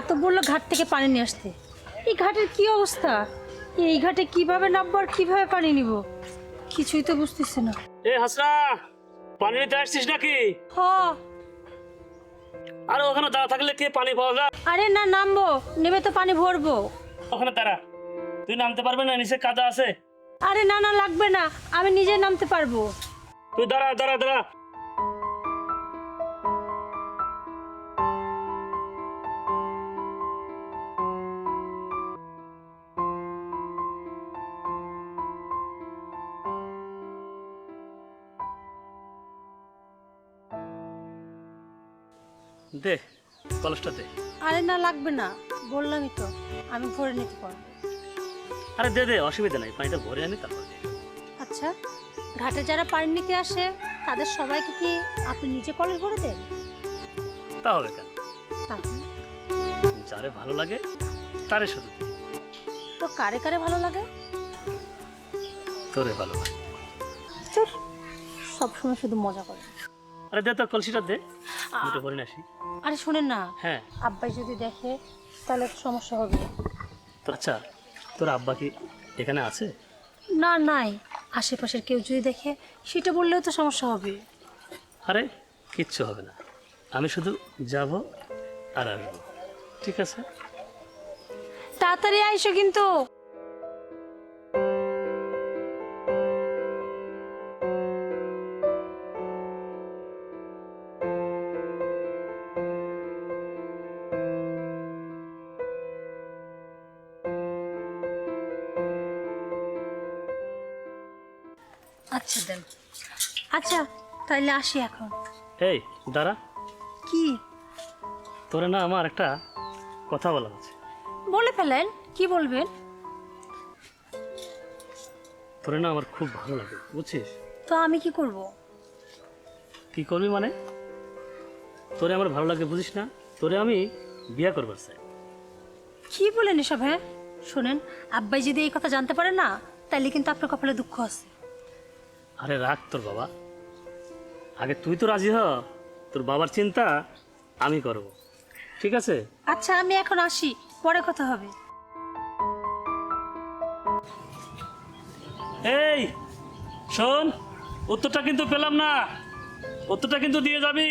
মা তো বলল ঘাট থেকে পানি নিয়ে আসতে। এই ঘাটের কি অবস্থা? এই ঘাটে কীভাবে নামবো আর কীভাবে পানি নিব? কিছুই তো বুঝতেছি না। এ হাসনা পানি নিতে আসছিস নাকি? হ। আরে ওখানে দাঁড়া থাকলে কে পানি পাওয়া যায়? আরে না নামবো। নেমে তো পানি ভরবো। ওখানে দাঁড়া। তুই নামতে পারবে না নিচে কাদা আছে। আরে না না লাগবে না। আমি নিজে নামতে পারব। তুই দাঁড়া দাঁড়া দাঁড়া। দে কলসটা দে। আরে না লাগবে না। বললামই তো আমি ভরে নিতে পারব। আরে দে দে অসুবিধা নাই পানিটা ভরে আনি তারপর দে। আচ্ছা ঘাটে যারা পানি নিতে আসে তাদের সবাইকে কি আপনি নিজে কলেজ ভরে দেন? তা হবে কেন? যারে ভালো লাগে তারে শুধু তো কারে কারে ভালো লাগে? তোরে ভালো লাগে। সবসময় শুধু মজা করে। আরে দে তো কলসিটা দে। দুটো নিয়ে আসি। আরে শোনেন না। হ্যাঁ। আব্বাই যদি দেখে তাহলে সমস্যা হবে। আচ্ছা তোর আব্বা কি এখানে আছে? না নাই। আশেপাশের কেউ যদি দেখে সেটা বললেও তো সমস্যা হবে। আরে কিচ্ছু হবে না। আমি শুধু যাব আর আসব। ঠিক আছে? তাড়াতাড়ি আইসো কিন্তু। আচ্ছা দেন। আচ্ছা তাইলে আসি এখন। এই দাঁড়া। কি? তোরে না আমার একটা কথা বলা আছে। বলে ফেলেন কি বলবেন? তোরে না আমার খুব ভালো লাগে বুঝছিস? তো আমি কি করব? কি করবি মানে? তোরে আমার ভালো লাগে বুঝিস না? তোরে আমি বিয়ে করবার চাই। কি বলেন এসব হ্যাঁ? শোনেন আব্বাই যদি এই কথা জানতে পারে না তাইলে কিন্তু আপনার কপালে দুঃখ আছে। আরে রাখ তোর বাবা। আগে তুই তো রাজি হ তোর বাবার চিন্তা আমি করব। ঠিক আছে? আচ্ছা আমি এখন আসি পরে কথা হবে। এই শোন উত্তরটা কিন্তু পেলাম না। উত্তরটা কিন্তু দিয়ে যাবি।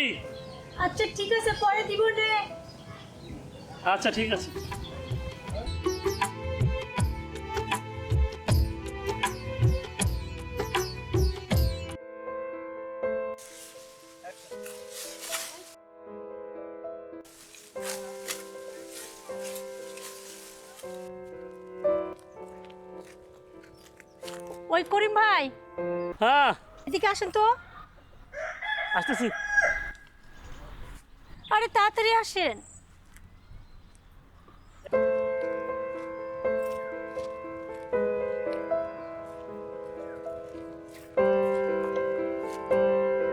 আচ্ছা ঠিক আছে পরে দিব রে। আচ্ছা ঠিক আছে। ওই করিম ভাই। হ্যাঁ। এদিকে আসেন তো। আসতেছি। আরে তাড়াতাড়ি আসেন।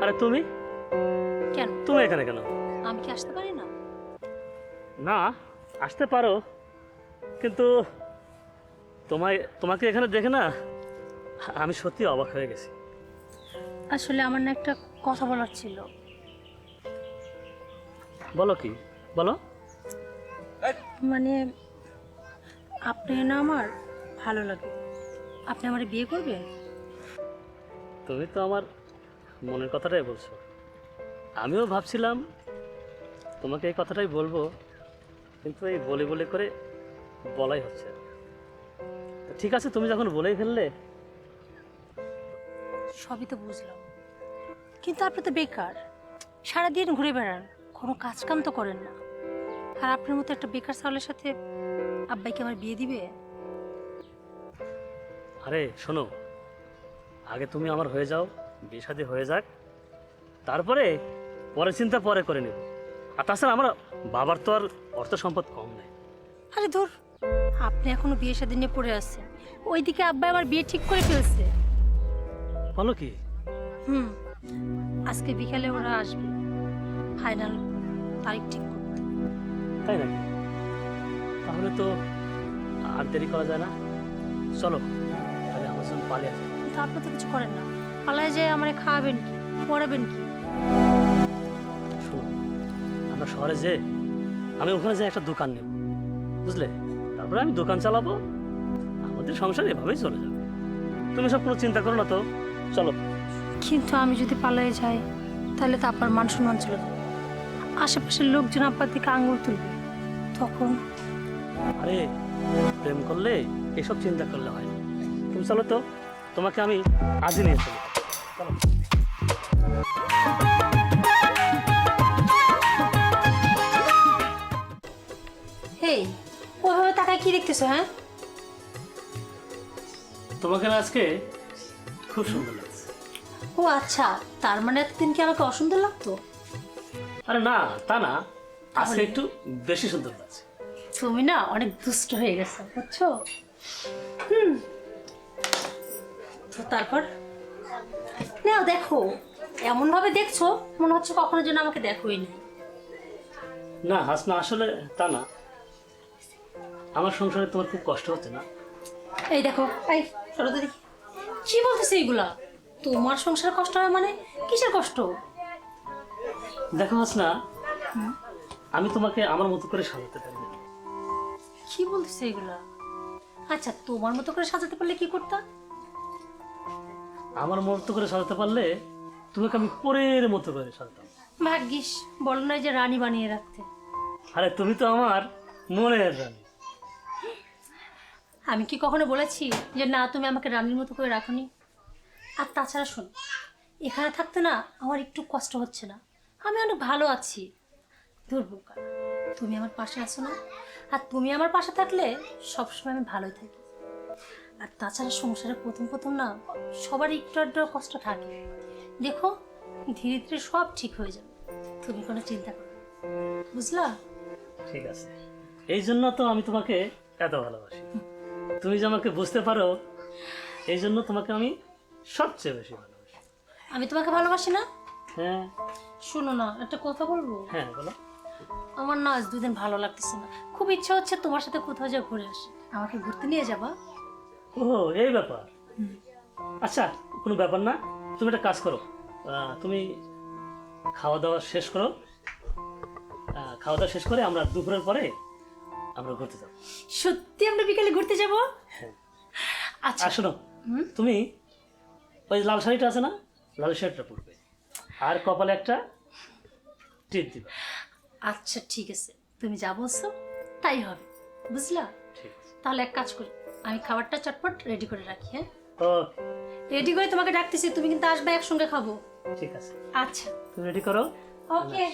আরে তুমি? কেন? তুমি এখানে কেন? আমি কি আসতে পারি না? না আসতে পারো। কিন্তু তোমায় তোমাকে এখানে দেখে না আমি সত্যি অবাক হয়ে গেছি। আসলে আমার না একটা কথা বলার ছিল। বলো কি? বলো। মানে আপনি না আমার ভালো লাগে। আপনি আমার বিয়ে করবেন? তুমি তো আমার মনের কথাটাই বলছো। আমিও ভাবছিলাম তোমাকে এই কথাটাই বলব কিন্তু এই বলে বলে করে বলাই হচ্ছে। ঠিক আছে তুমি যখন বলেই ফেললে সবই তো বুঝলাম। কিন্তু আপনি তো বেকার। সারাদিন ঘুরে বেড়ান কোনো কাজ কাম তো করেন না। আর আপনার মতো একটা বেকার ছাগলের সাথে আব্বাইকে আমার বিয়ে দিবে? আরে শোনো। আগে তুমি আমার হয়ে যাও বিয়ে শাদী হয়ে যাক। তারপরে পরে চিন্তা পরে করে নেব। আর তাছাড়া আমার বাবার তো আর অর্থ সম্পদ কম নেই। আরে ধর আপনি এখনও বিয়ে সাথে নিয়ে পড়ে আছেন। ওইদিকে আব্বাই আমার বিয়ে ঠিক করে ফেলছে। বলো কি? হুম আজকে বিকালে ওরা আসবে। ফাইনাল তারিখ ঠিক করতে। তাই নাকি? তাহলে তো আর দেরি করা যায় না। চলো তাহলে আমার সঙ্গে পালিয়ে আসি। কিন্তু আপনি তো কিছু করেন না। পালায় যে আমার খাওয়াবেন কি? পড়াবেন কি? শোনো আমরা শহরে যে আমি ওখানে যাই একটা দোকান নেব। বুঝলে? তারপরে আমি দোকান চালাবো। আমাদের সংসার এভাবেই চলে যাবে। তুমি সব কোনো চিন্তা করো না তো। চলো। কিন্তু আমি যদি পালাই যাই তাহলে তো আব্বার মান সম্মান চলে যাবে আশেপাশের লোকজন আব্বার দিকে আঙুল তুলবে। তখন আরে প্রেম করলে এসব চিন্তা করলে হয় তুমি চলো তো তোমাকে আমি আজই নিয়ে চলো। চলো। হেই ওইভাবে তাকায় কি দেখতেছো হ্যাঁ? তোমাকে আজকে খুব সুন্দর লাগছে। ও আচ্ছা তার মানে এতদিন কি আমাকে অসুন্দর লাগতো? আরে না তা না। আজকে একটু বেশি সুন্দর লাগছে। তুমি না অনেক দুষ্ট হয়ে গেছো বুঝছ? হুম। তো তারপর? নাও দেখো এমন ভাবে দেখছ মনে হচ্ছে কখনো যেন আমাকে দেখোই না। না হাসনা আসলে তা না। আমার সংসারে তোমার খুব কষ্ট হচ্ছে না। এই দেখো এই সরো দেখি। কি বলতেছে এইগুলা তোমার সংসার কষ্ট হয় মানে কিসের কষ্ট? দেখো হাসনা আমি তোমাকে আমার মতো করে সাজাতে পারি না। কি বলতেছে এগুলা? আচ্ছা তোমার মতো করে সাজাতে পারলে কি করতা? আমার মতো করে সাজাতে পারলে তোমাকে আমি পরের মতো করে সাজাতাম। ভাগ্যিস বলো না যে রানী বানিয়ে রাখতে। আরে তুমি তো আমার মনের রানী। আমি কি কখনো বলেছি যে না, তুমি আমাকে রানীর মতো করে রাখনি? আর তাছাড়া শোন, এখানে থাকতে না আমার একটু কষ্ট হচ্ছে না। আমি অনেক ভালো আছি। দুর্বোকা তুমি আমার পাশে আছো না? আর তুমি আমার পাশে থাকলে সবসময় আমি ভালোই থাকি। আর তাছাড়া সংসারে প্রথম প্রথম না সবার একটু আধটু কষ্ট থাকে। দেখো, ধীরে ধীরে সব ঠিক হয়ে যাবে। তুমি কোনো চিন্তা করো বুঝলা? ঠিক আছে। এই জন্য তো আমি তোমাকে এত ভালোবাসি। তুমি যে আমাকে বুঝতে পারো এই জন্য তোমাকে আমি সবচেয়ে বেশি ভালোবাসি। আমি তোমাকে ভালোবাসি না? হ্যাঁ। শোনো না একটা কথা বলব? হ্যাঁ বলো। আমার না আজ দুদিন ভালো লাগতেছে না। খুব ইচ্ছা হচ্ছে তোমার সাথে কোথাও যা ঘুরে আসি। আমাকে ঘুরতে নিয়ে যাবা? ও এই ব্যাপার? আচ্ছা কোনো ব্যাপার না। তুমি একটা কাজ করো। তুমি খাওয়া দাওয়া শেষ করো। খাওয়া দাওয়া শেষ করে আমরা দুপুরের পরে আমরা ঘুরতে যাব। সত্যি আমরা বিকালে ঘুরতে যাব? হ্যাঁ। আচ্ছা। শোনো তুমি ওই লাল শাড়িটা আছে না? লাল শাড়িটা পরবে। আর কপালে একটা টিপ দিবা। আচ্ছা ঠিক আছে। তুমি যা বলছো তাই হবে। বুঝলা? ঠিক তাহলে এক কাজ করি আমি খাবারটা চটপট রেডি করে রাখি হ্যাঁ? রেডি করে তোমাকে ডাকতেছি তুমি কিন্তু আসবে একসঙ্গে খাব। ঠিক আছে। আচ্ছা। তুমি রেডি করো? ওকে